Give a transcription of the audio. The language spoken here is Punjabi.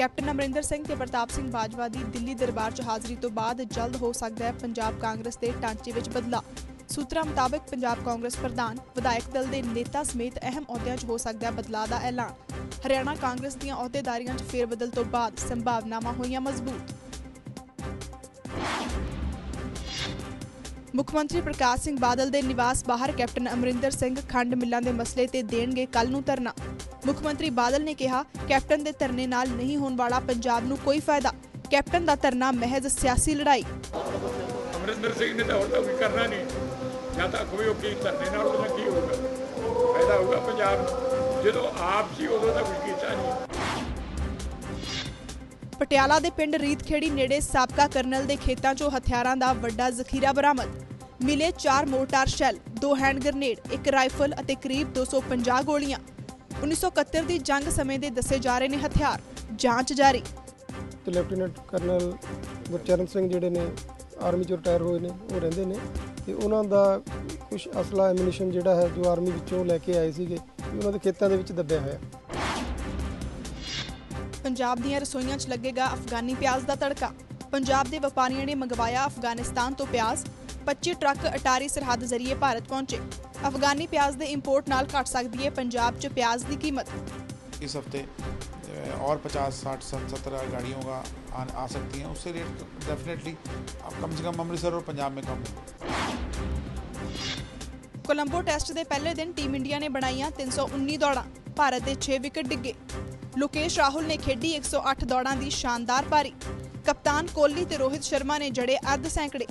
ਕੈਪਟਨ ਅਮਰਿੰਦਰ ਸਿੰਘ ਤੇ ਪ੍ਰਤਾਪ ਸਿੰਘ ਬਾਜਵਾ ਦੀ ਦਿੱਲੀ ਦਰਬਾਰ 'ਚ ਹਾਜ਼ਰੀ ਤੋਂ ਬਾਅਦ ਜਲਦ ਹੋ ਸਕਦਾ ਹੈ ਪੰਜਾਬ ਕਾਂਗਰਸ ਦੇ ਢਾਂਚੇ ਵਿੱਚ ਬਦਲਾਅ। ਸੂਤਰਾਂ ਮੁਤਾਬਕ ਪੰਜਾਬ ਕਾਂਗਰਸ ਪ੍ਰਧਾਨ, ਵਿਧਾਇਕ ਦਲ ਦੇ ਨੇਤਾ ਸਮੇਤ ਅਹਿਮ ਅਹੁਦਿਆਂ 'ਚ ਹੋ ਸਕਦਾ ਹੈ ਬਦਲਾਅ ਦਾ ਐਲਾਨ। ਹਰਿਆਣਾ ਕਾਂਗਰਸ ਦੀਆਂ ਅਹੁਦੇਦਾਰੀਆਂ 'ਚ ਫੇਰ ਬਦਲ ਤੋਂ ਬਾਅਦ ਸੰਭਾਵਨਾਵਾਂ ਹੋਈਆਂ ਮਜ਼ਬੂਤ। ਮੁੱਖ ਮੰਤਰੀ ਪ੍ਰਕਾਸ਼ ਸਿੰਘ ਬਾਦਲ ਦੇ ਨਿਵਾਸ ਬਾਹਰ ਕੈਪਟਨ ਅਮਰਿੰਦਰ ਸਿੰਘ ਖੰਡ ਮਿੱਲਾਂ ਦੇ ਮਸਲੇ ਤੇ ਦੇਣਗੇ ਕੱਲ ਨੂੰ ਧਰਨਾ। ਮੁੱਖ ਮੰਤਰੀ ਬਾਦਲ ਨੇ ਕਿਹਾ, ਕੈਪਟਨ ਦੇ ਧਰਨੇ ਨਾਲ ਨਹੀਂ ਹੋਣ ਵਾਲਾ ਪੰਜਾਬ ਨੂੰ ਕੋਈ ਫਾਇਦਾ। ਕੈਪਟਨ ਦਾ ਧਰਨਾ ਮਹਿਜ਼ ਸਿਆਸੀ ਲੜਾਈ। ਅਮਰਿੰਦਰ ਸਿੰਘ ਨੇ ਤਾਂ ਹੋਰ ਤਾਂ ਕੋਈ ਕਰਨਾ ਨਹੀਂ। ਜਾਂ ਤਾਂ ਕੋਈ ਉਹ ਕੀ ਧਰਨੇ ਨਾਲ ਉਹਦਾ ਕੀ ਹੋਊਗਾ? ਫਾਇਦਾ ਹੋਊਗਾ ਪੰਜਾਬ ਜਦੋਂ ਆਪ ਸੀ ਉਦੋਂ ਤਾਂ ਕੁਝ ਕੀਤਾ ਨਹੀਂ। ਪਟਿਆਲਾ ਦੇ ਪਿੰਡ ਰੀਤਖੇੜੀ ਨੇੜੇ ਸਾਬਕਾ ਕਰਨਲ ਦੇ ਖੇਤਾਂ 'ਚੋਂ ਹਥਿਆਰਾਂ ਦਾ ਵੱਡਾ ਜ਼ਖੀਰਾ ਬਰਾਮਦ। ਮਿਲੇ 4 ਮੋਰਟਾਰ ਸ਼ੈਲ, 2 ਹੈਂਡ ਗ੍ਰਨੇਡ, ਇੱਕ ਰਾਈਫਲ ਅਤੇ ਕਰੀਬ 250 ਗੋਲੀਆਂ। 1971 ਦੀ ਜੰਗ ਸਮੇਂ ਦੇ ਦੱਸੇ ਜਾ ਰਹੇ ਨੇ ਹਥਿਆਰ। ਜਾਂਚ ਜਾਰੀ। ਤੇ ਲੈਫਟੀਨੈਂਟ ਕਰਨਲ ਗੁਰਚਰਨ ਸਿੰਘ ਜਿਹੜੇ ਨੇ ਆਰਮੀ ਚੋਂ ਰਿਟਾਇਰ ਹੋਏ ਨੇ ਉਹ ਰਹਿੰਦੇ ਨੇ। ਤੇ ਉਹਨਾਂ ਦਾ ਕੁਝ ਅਸਲਾ ਐਮੂਨੀਸ਼ਨ ਜਿਹੜਾ ਹੈ ਜੋ ਆਰਮੀ ਵਿੱਚੋਂ ਲੈ ਕੇ ਆਏ ਸੀਗੇ ਉਹਨਾਂ ਦੇ ਖੇਤਾਂ ਦੇ ਵਿੱਚ ਦੱਬਿਆ ਹੋਇਆ। ਪੰਜਾਬ ਦੀਆਂ ਰਸੋਈਆਂ 'ਚ ਲੱਗੇਗਾ ਅਫਗਾਨੀ ਪਿਆਜ਼ ਦਾ ਤੜਕਾ ਪੰਜਾਬ ਦੇ ਵਪਾਰੀਆਂ ਨੇ ਮੰਗਵਾਇਆ ਅਫਗਾਨਿਸਤਾਨ ਤੋਂ ਪਿਆਜ਼ 25 ਟਰੱਕ ਅਟਾਰੀ ਸਰਹੱਦ ਜ਼ਰੀਏ ਭਾਰਤ ਪਹੁੰਚੇ ਅਫਗਾਨੀ ਪਿਆਜ਼ ਦੇ ਇੰਪੋਰਟ ਨਾਲ ਘਟ ਸਕਦੀ ਹੈ ਪੰਜਾਬ 'ਚ ਪਿਆਜ਼ ਦੀ ਕੀਮਤ इस हफ्ते अ, और 50 साठ सत्तर गाड़ियों का आ, आ सकती हैं उससे रेट डेफिनेटली अब कम से कम अमृतसर और पंजाब में कम होगा ਕੋਲੰਬੋ ਟੈਸਟ ਦੇ ਪਹਿਲੇ ਦਿਨ ਟੀਮ ਇੰਡੀਆ ਨੇ ਬਣਾਈਆਂ 319 ਦੌੜਾਂ ਭਾਰਤ ਦੇ 6 ਵਿਕਟ ਡਿੱਗੇ ਲੋਕੇਸ਼ ਰਾਹੁਲ ਨੇ ਖੇਡੀ 108 ਦੌੜਾਂ ਦੀ ਸ਼ਾਨਦਾਰ ਪਾਰੀ। ਕਪਤਾਨ ਕੋਹਲੀ ਤੇ ਰੋਹਿਤ ਸ਼ਰਮਾ ਨੇ ਜੜੇ ਅੱਧ ਸੈਂਕੜੇ।